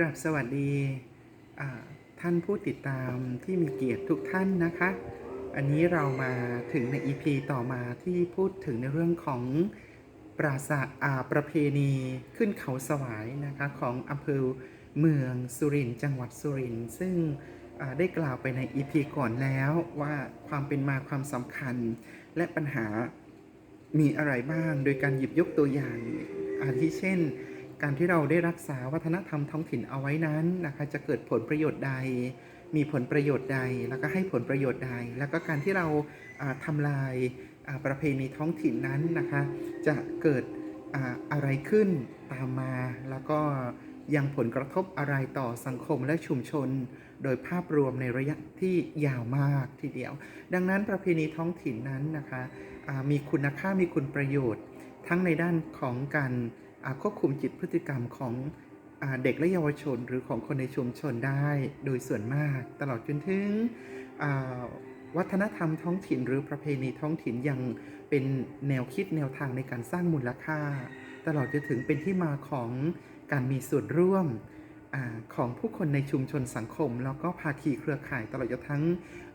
กราบสวัสดีท่านผู้ติดตามที่มีเกียรติทุกท่านนะคะ อันนี้เรามาถึงใน EP ต่อมาที่พูดถึงในเรื่องของปราสาทอาประเพณีขึ้นเขาสวายนะคะของอำเภอเมืองสุรินทร์จังหวัดสุรินทร์ซึ่งได้กล่าวไปใน EP ก่อนแล้วว่าความเป็นมาความสำคัญและปัญหามีอะไรบ้าง โดยการหยิบยกตัวอย่างอาทิเช่น การที่เราได้รักษาวัฒนธรรมท้องถิ่นเอาไว้นั้นนะคะ จะเกิดผลประโยชน์ใด มีผลประโยชน์ใด แล้วก็ให้ผลประโยชน์ใด แล้วก็การที่เราอ่าทำลายประเพณีท้องถิ่นนั้นนะคะ จะเกิดอะไรขึ้นตามมา แล้วก็ยังผลกระทบอะไรต่อสังคมและชุมชน โดยภาพรวมในระยะที่ยาวมากทีเดียว ดังนั้นประเพณีท้องถิ่นนั้นนะคะมีคุณค่ามีคุณประโยชน์ ทั้งในด้านของการ ควบคุมจิตพฤติกรรมของอเด็กและเยาวชนหรือของคนในชุมชนได้โดยส่วนมากตลอดจนถึงวัฒนธรรมท้องถิ่นหรือประเพณีท้องถิ่นยังเป็นแนวคิดแนวทางในการสร้างมูลค่า ตลอดจนถึงเป็นที่มาของการมีส่วนร่วมอของผู้คนในชุมชนสังคม แล้วก็ภาคีเครือข่ายตลอดจนทั้ง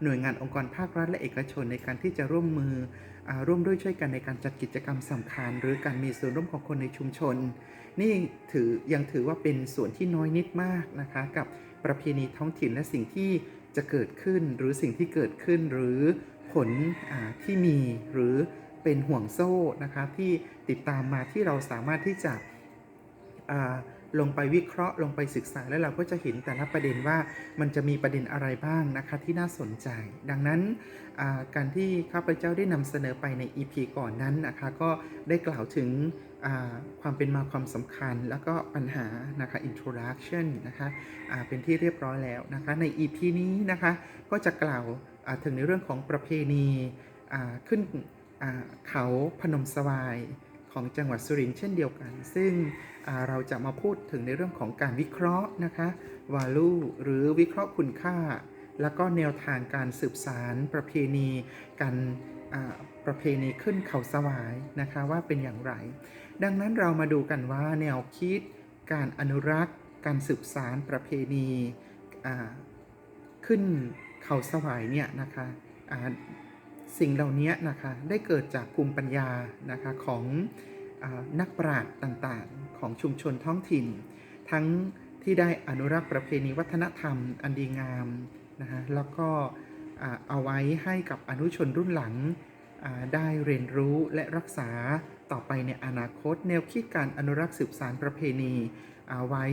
หน่วยงานองค์กรภาครัฐและเอกชนในการที่จะร่วมมือ ร่วมด้วยช่วยกันในการจัดกิจกรรมสำคัญ หรือการมีส่วนร่วมของคนในชุมชน นี่ถือยังถือว่าเป็นส่วนที่น้อยนิดมากนะคะ กับประเพณีท้องถิ่นและสิ่งที่จะเกิดขึ้น หรือสิ่งที่เกิดขึ้นหรือผลอที่มีหรือเป็นห่วงโซ่นะคะที่ติดตามมาที่เราสามารถที่จะ ลงไปวิเคราะห์ลงไปศึกษาแล้วเราก็จะเห็นแต่ละประเด็นว่ามันจะมีประเด็นอะไรบ้างนะคะที่น่าสนใจ ดังนั้นการที่ข้าพเจ้าได้นำเสนอไปใน EP ก่อนนั้นนะคะก็ได้กล่าวถึงความเป็นมาความสำคัญแล้วก็ปัญหานะคะ introduction นะคะอ่าเป็นที่เรียบร้อยแล้วนะคะใน EP นี้นะคะก็จะกล่าวถึงในเรื่องของประเพณีขึ้นเขาพนมสวาย ของจังหวัดสุรินทร์เช่นเดียวกัน ซึ่งเราจะมาพูดถึงในเรื่องของการวิเคราะห์นะคะ value หรือวิเคราะห์คุณค่า แล้วก็แนวทางการสืบสารประเพณีการประเพณีขึ้นเขาสวายนะคะว่าเป็นอย่างไร ดังนั้นเรามาดูกันว่าแนวคิด การอนุรักษ์ การสืบสารประเพณีขึ้นเขาสวายเนี่ยนะคะ สิ่งเหล่านี้นะคะได้เกิดจากภูมิปัญญานะคะของอนักปราชญ์ต่างๆ ของชุมชนท้องถิ่น ทั้งที่ได้อนุรักษ์ประเพณีวัฒนธรรมอันดีงามนะคะแล้วก็เอาไว้ให้กับอนุชนรุ่นหลังได้เรียนรู้และรักษาต่อไปในอนาคต แนวคิดการอนุรักษ์สืบสารประเพณีเอาไว้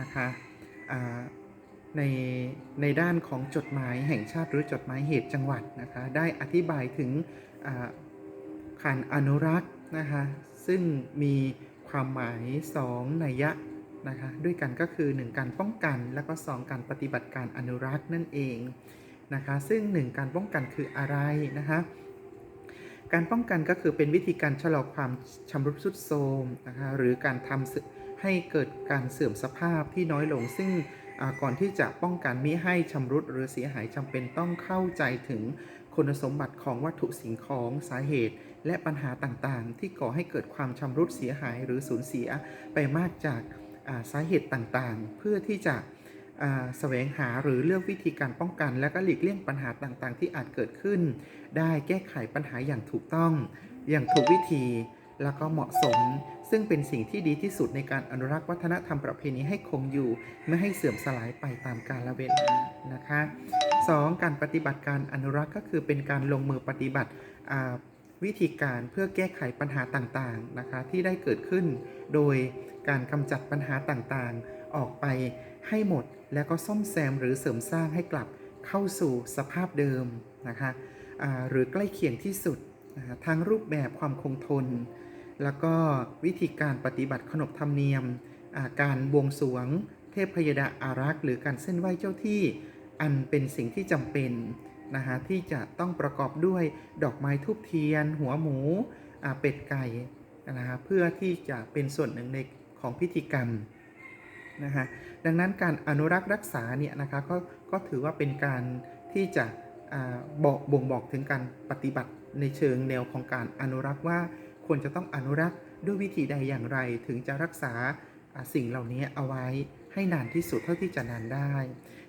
นะคะ ในในด้านของจดหมายแห่งชาติหรือจดหมายเหตุจังหวัดนะคะได้อธิบายถึงอ่าการอนุรักษ์นะคะซึ่งมีความหมาย 2 นัยยะนะคะด้วยกันก็คือ 1 การป้องกันแล้วก็ 2 การปฏิบัติการอนุรักษ์นั่นเองนะคะซึ่ง 1 การป้องกันคืออะไรนะคะการป้องกันก็คือเป็นวิธีการชะลอความชำรุดทรุดโทรมนะคะหรือการทำให้เกิดการเสื่อมสภาพที่น้อยลงซึ่ง ก่อนที่จะป้องกันมิให้ชำรุดหรือเสียหายจำเป็นต้องเข้าใจถึงคุณสมบัติของวัตถุสิ่งของสาเหตุ และปัญหาต่างๆ ที่ก่อให้เกิดความชำรุดเสียหายหรือสูญเสียไปมากจากาสาเหตุต่างๆ เพื่อที่จะแสวงหาหรือเลือกวิธีการป้องกัน และก็หลีกเลี่ยงปัญหาต่างๆ ที่อาจเกิดขึ้น ได้แก้ไขปัญหาอย่างถูกต้อง อย่างถูกวิธีแล้วก็เหมาะสม ซึ่งเป็นสิ่งที่ดีที่สุดในการอนุรักษ์วัฒนธรรมประเพณีให้คงอยู่ ไม่ให้เสื่อมสลายไปตามกาลเวลานะคะ 2. การปฏิบัติการอนุรักษ์ก็คือเป็นการลงมือปฏิบัติวิธีการเพื่อแก้ไขปัญหาต่างๆนะคะที่ได้เกิดขึ้น โดยการกำจัดปัญหาต่างๆ ออกไปให้หมด แล้วก็ซ่อมแซมหรือเสริมสร้างให้กลับเข้าสู่สภาพเดิมนะคะหรือใกล้เคียงที่สุดทั้งรูปแบบความคงทน แล้วก็วิธีการปฏิบัติขนบธรรมเนียมาการบวงสรวง เทพพยดาอารักษ์หรือการเส้นไหว้เจ้าที่อันเป็นสิ่งที่จำเป็นนะคะที่จะต้องประกอบด้วยดอกไม้ทูบเทียน หัวหมูเป็ดไก่นะคะเพื่อที่จะเป็นส่วนหนึ่งในของพิธีกรรมนะคะดังนั้นการอนุรักษ์รักษาเนี่ยนะคะก็ก็ถือว่าเป็นการที่จะอบอกบ่งบอกถึงการปฏิบัติในเชิงแนวของการอนุรักษ์ว่า ควรจะต้องอนุรักษ์ด้วยวิธีใดอย่างไรถึงจะรักษาสิ่งเหล่านี้เอาไว้ให้นานที่สุดเท่าที่จะนานได้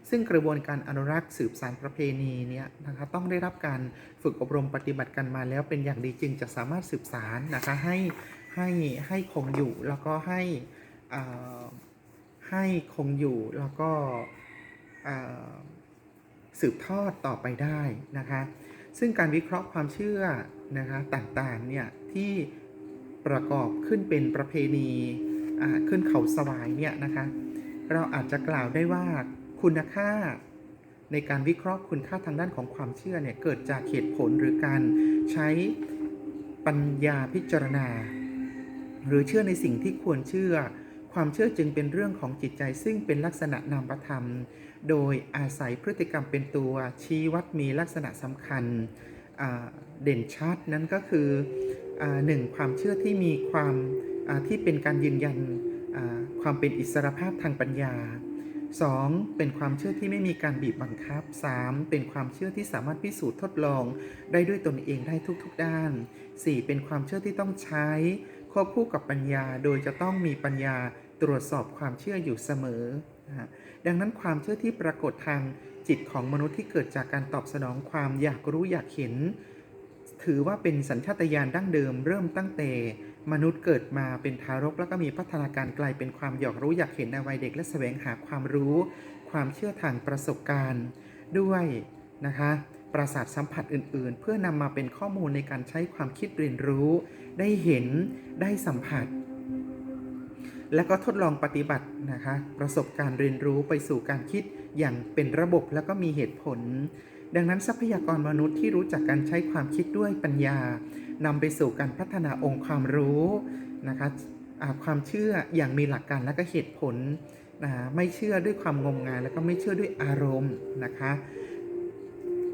ซึ่งกระบวนการอนุรักษ์สืบสานประเพณีเนี่ยนะคะต้องได้รับการฝึกอบรมปฏิบัติกันมาแล้วเป็นอย่างดีจึงจะสามารถสืบสารนะคะให้ให้ให้คงอยู่แล้วก็ให้อ่าให้คงอยู่แล้วก็อ่าสืบทอดต่อไปได้นะคะ ซึ่งการวิเคราะห์ความเชื่อนะคะต่างๆเนี่ยที่ประกอบขึ้นเป็นประเพณีขึ้นเขาสวายเนี่ยนะคะเราอาจจะกล่าวได้ว่าคุณค่าในการวิเคราะห์คุณค่าทางด้านของความเชื่อเนี่ยเกิดจากเหตุผลหรือการใช้ปัญญาพิจารณา หรือเชื่อในสิ่งที่ควรเชื่อ ความเชื่อจึงเป็นเรื่องของจิตใจซึ่งเป็นลักษณะนามธรรม โดยอาศัยพฤติกรรมเป็นตัวชี้วัดมีลักษณะสำคัญเด่นชัดนั้นก็คืออหนึ่งความเชื่อที่มีความที่เป็นการยืนยันความเป็นอิสรภาพทางปัญญา 2. เป็นความเชื่อที่ไม่มีการบีบบังคับ 3. เป็นความเชื่อที่สามารถพิสูจน์ทดลองได้ด้วยตนเองได้ทุกๆด้าน 4. เป็นความเชื่อที่ต้องใช้ ควบคู่กับปัญญาโดยจะต้องมีปัญญาตรวจสอบความเชื่ออยู่เสมอนะดังนั้นความเชื่อที่ปรากฏทางจิตของมนุษย์ที่เกิดจากการตอบสนองความอยากรู้อยากเห็น ถือว่าเป็นสัญชาตญาณดั้งเดิมเริ่มตั้งแต่มนุษย์เกิดมาเป็นทารกแล้วก็มีพัฒนาการกลายเป็นความอยากรู้อยากเห็นในวัยเด็ก และแสวงหาความรู้ ความเชื่อทางประสบการณ์ด้วยนะคะ ประสาทสัมผัสอื่น ๆ เพื่อนำมาเป็นข้อมูลในการใช้ความคิดเรียนรู้ ได้เห็นได้สัมผัส แล้วก็ทดลองปฏิบัตินะคะ ประสบการณ์เรียนรู้ไปสู่การคิดอย่างเป็นระบบแล้วก็มีเหตุผล ดังนั้นทรัพยากรมนุษย์ที่รู้จักการใช้ความคิดด้วยปัญญานำไปสู่การพัฒนาองค์ความรู้นะคะความเชื่ออย่างมีหลักการและก็เหตุผลนะไม่เชื่อด้วยความงมงายแล้วก็ไม่เชื่อด้วยอารมณ์นะคะ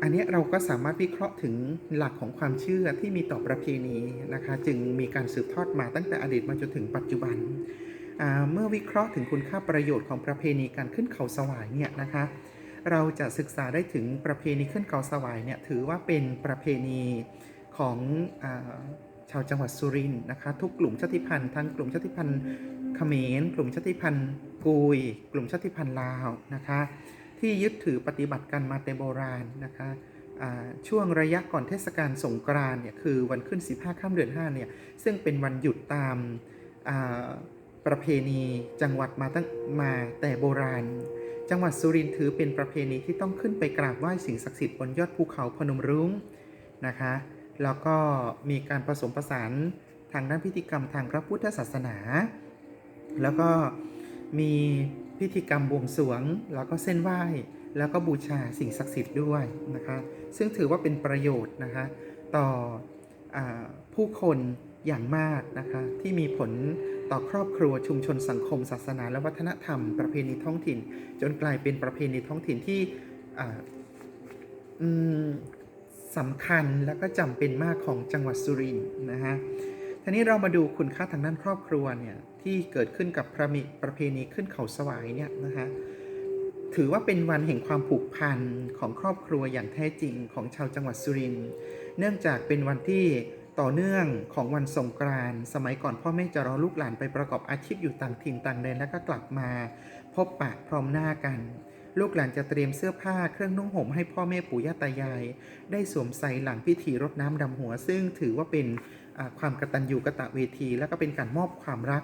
อันนี้เราก็สามารถวิเคราะห์ถึงหลักของความเชื่อที่มีต่อประเพณีนะคะ จึงมีการสืบทอดมาตั้งแต่อดีตมาจนถึงปัจจุบัน เมื่อวิเคราะห์ถึงคุณค่าประโยชน์ของประเพณีการขึ้นเขาสวายเนี่ยนะคะ เราจะศึกษาได้ถึงประเพณีขึ้นเขาสวายเนี่ยถือว่าเป็นประเพณีของอาชาวจังหวัดสุรินทร์นะคะ ทุกกลุ่มชาติพันธุ์ทั้งกลุ่มชาติพันธุ์เขมร กลุ่มชาติพันธุ์กุย กลุ่มชาติพันธุ์ลาวนะคะ ที่ยึดถือปฏิบัติกันมาแต่โบราณนะคะช่วงระยะก่อนเทศกาลสงกรานต์เนี่ยคือวันขึ้น 15ค่ำเดือน5เนี่ยซึ่งเป็นวันหยุดตามประเพณีจังหวัดมาตั้งมาแต่โบราณ จังหวัดสุรินทร์ถือเป็นประเพณีที่ต้องขึ้นไปกราบไหว้สิ่งศักดิ์สิทธิ์บนยอดภูเขาพนมรุ้งนะคะแล้วก็มีการผสมผสานทางด้านพิธีกรรมทางพระพุทธศาสนา แล้วก็มี พิธีกรรมบวงสรวง แล้วก็เส้นไหว้ แล้วก็บูชาสิ่งศักดิ์สิทธิ์ด้วยนะคะซึ่งถือว่าเป็นประโยชน์นะคะต่ออผู้คนอย่างมากนะคะที่มีผลต่อครอบครัวชุมชนสังคม ศาสนา และวัฒนธรรม ประเพณีท้องถิ่น จนกลายเป็นประเพณีท้องถิ่นที่สำคัญและก็จำเป็นมากของจังหวัดสุรินทร์นะฮะทีนี้เรามาดูคุณค่าทางด้านครอบครัวเนี่ย ที่เกิดขึ้นกับประมิประเพณีขึ้นเขาสวายเนี่ยนะคะถือว่าเป็นวันแห่งความผูกพันของครอบครัวอย่างแท้จริงของชาวจังหวัดสุรินทร์เนื่องจากเป็นวันที่ต่อเนื่องของวันสงกรานต์สมัยก่อนพ่อแม่จะรอลูกหลานไปประกอบอาชีพอยู่ต่างถิ่นต่างแดนแล้วก็กลับมา พบปะพร้อมหน้ากัน ลูกหลานจะเตรียมเสื้อผ้าเครื่องนุ่งห่มให้พ่อแม่ปู่ย่าตายาย ได้สวมใส่หลังพิธีรดน้ำดำหัว ซึ่งถือว่าเป็นความกตัญญูกะตะเวที แล้วก็เป็นการมอบความรัก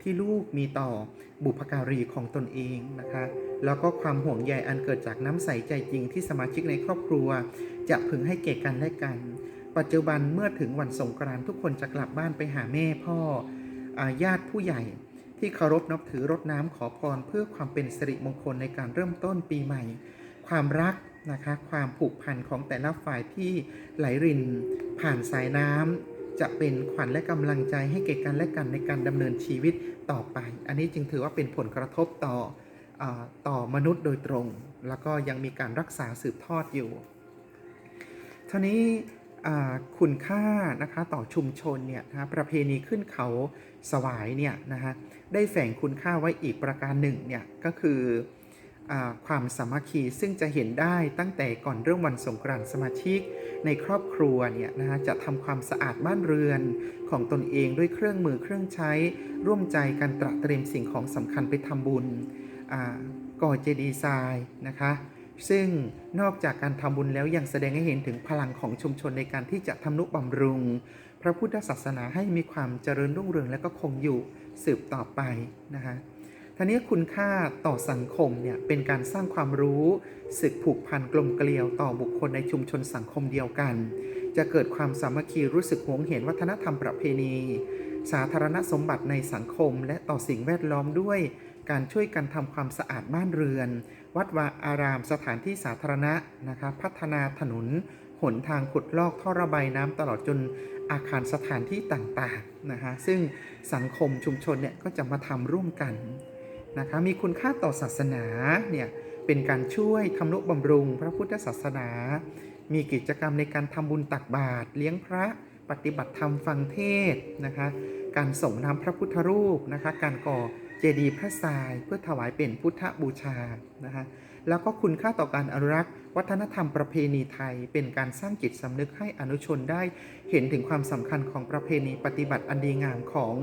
ที่ลูกมีต่อบุพการีของตนเองนะคะ แล้วก็ความห่วงใยอันเกิดจากน้ำใสใจจริงที่สมาชิกในครอบครัว จะพึงให้เกียรติกันและกัน ปัจจุบันเมื่อถึงวันสงกรานต์ทุกคนจะกลับบ้านไปหาแม่พ่อญาติผู้ใหญ่ ที่เคารพนับถือรดน้ำขอพรเพื่อความเป็นสิริมงคลในการเริ่มต้นปีใหม่ ความรักนะคะความผูกพันของแต่ละฝ่ายที่ไหลริน ผ่านสายน้ำ จะเป็นขวัญและกำลังใจให้แก่กันและกันในการดำเนินชีวิตต่อไป อันนี้จึงถือว่าเป็นผลกระทบต่ออต่อมนุษย์โดยตรง แล้วก็ยังมีการรักษาสืบทอดอยู่ท่านี้คุณค่านะคะต่อชุมชนเนี่ยนะประเพณีขึ้นเขาสวายเนี่ยนะคะได้แฝงคุณค่าไว้อีกประการหนึ่งเนี่ยก็คือ ความสามัคคีซึ่งจะเห็นได้ตั้งแต่ก่อนเริ่มวันสงกรานต์สมาชิก ในครอบครัวเนี่ยนะฮะจะทำความสะอาดบ้านเรือนของตนเองด้วยเครื่องมือเครื่องใช้ ร่วมใจกันตระเตรียมสิ่งของสำคัญไปทำบุญก่อเจดีย์ทรายนะคะซึ่งนอกจากการทำบุญแล้วยังแสดงให้เห็นถึงพลังของชุมชนในการที่จะทำนุบำรุง พระพุทธศาสนาให้มีความเจริญรุ่งเรืองและก็คงอยู่สืบต่อไปนะคะ ท่านี้คุณค่าต่อสังคมเนี่ยเป็นการสร้างความรู้สึกผูกพันกลมเกลียวต่อบุคคลในชุมชนสังคมเดียวกัน จะเกิดความสามัคคีรู้สึกหวงเห็นวัฒนธรรมประเพณี สาธารณสมบัติในสังคม และต่อสิ่งแวดล้อมด้วย การช่วยกันทำความสะอาดบ้านเรือน วัดวาอารามสถานที่สาธารณะนะคะพัฒนาถนนหนทางขุดลอกท่อระบายน้ำตลอดจนอาคารสถานที่ต่างๆนะคะซึ่งสังคมชุมชนเนี่ยก็จะมาทำร่วมกัน นะคะมีคุณค่าต่อศาสนาเนี่ยเป็นการช่วยทำนุบำรุงพระพุทธศาสนา มีกิจกรรมในการทำบุญตักบาตรเลี้ยงพระปฏิบัติธรรมฟังเทศนะคะการส่งน้ำพระพุทธรูปนะคะการก่อเจดีย์พระทรายเพื่อถวายเป็นพุทธบูชานะคะแล้วก็คุณค่าต่อการอนุรักษ์ วัฒนธรรมประเพณีไทย เป็นการสร้างจิตสำนึกให้อนุชนได้ เห็นถึงความสำคัญของประเพณีปฏิบัติอันดีงามของ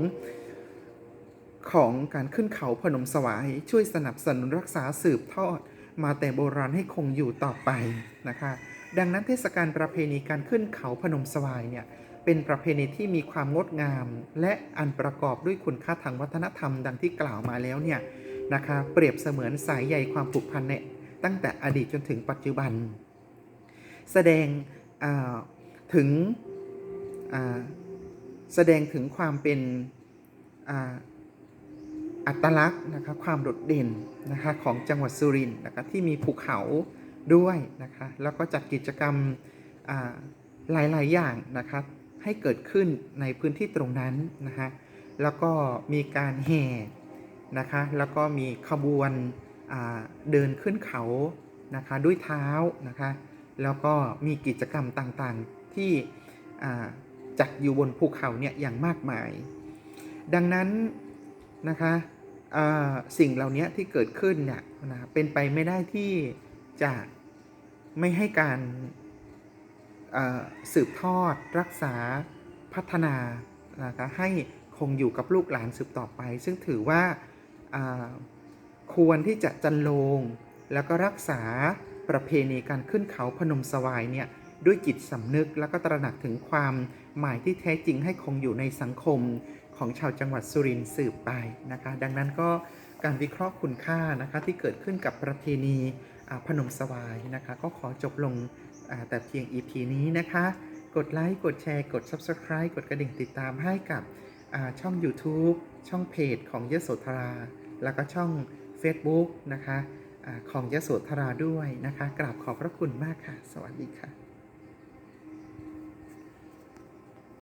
ของการขึ้นเขาพนมสวาย ช่วยสนับสนุนรักษาสืบทอด มาแต่โบราณให้คงอยู่ต่อไปนะคะ ดังนั้นเทศกาลประเพณีการขึ้นเขาพนมสวายเนี่ยเป็นประเพณีที่มีความงดงาม และอันประกอบด้วยคุณค่าทางวัฒนธรรมดังที่กล่าวมาแล้วเนี่ยนะคะเปรียบเสมือนสายใยความผูกพันในตั้งแต่อดีตจนถึงปัจจุบัน แสดงถึงแสดงถึงความเป็น อัตลักษณ์นะคะความโดดเด่นนะคะของจังหวัดสุรินทร์นะคะที่มีภูเขาด้วยนะคะแล้วก็จัดกิจกรรมหลาย ๆ อย่างนะคะให้เกิดขึ้นในพื้นที่ตรงนั้นนะคะแล้วก็มีการแห่นะคะแล้วก็มีขบวนเดินขึ้นเขานะคะด้วยเท้านะคะแล้วก็มีกิจกรรมต่างๆที่จัดอยู่บนภูเขาเนี่ยอย่างมากมาย ดังนั้นนะคะ สิ่งเหล่านี้ที่เกิดขึ้นเนี่ยนะเป็นไปไม่ได้ที่จะไม่ให้การสืบทอดรักษาพัฒนานะคะให้คงอยู่กับลูกหลานสืบต่อไป ซึ่งถือว่าอ่าควรที่จะจันโลง แล้วก็รักษาประเพณีการขึ้นเขาพนมสวายเนี่ยด้วยจิตสำนึกแล้วก็ตระหนักถึงความหมายที่แท้จริงให้คงอยู่ในสังคม ของชาวจังหวัดสุรินทร์สืบไปนะคะ ดังนั้นก็การวิเคราะห์คุณค่านะคะที่เกิดขึ้นกับประเพณีพนมสวายนะคะ ก็ขอจบลงแต่เพียง EP นี้นะคะ กดไลค์ กดแชร์ กด Subscribe กดกระดิ่งติดตามให้กับช่อง YouTube ช่องเพจของยโสธรา แล้วก็ช่อง Facebook นะคะอาของยโสธราด้วยนะคะ กราบขอบพระคุณมากค่ะ สวัสดีค่ะ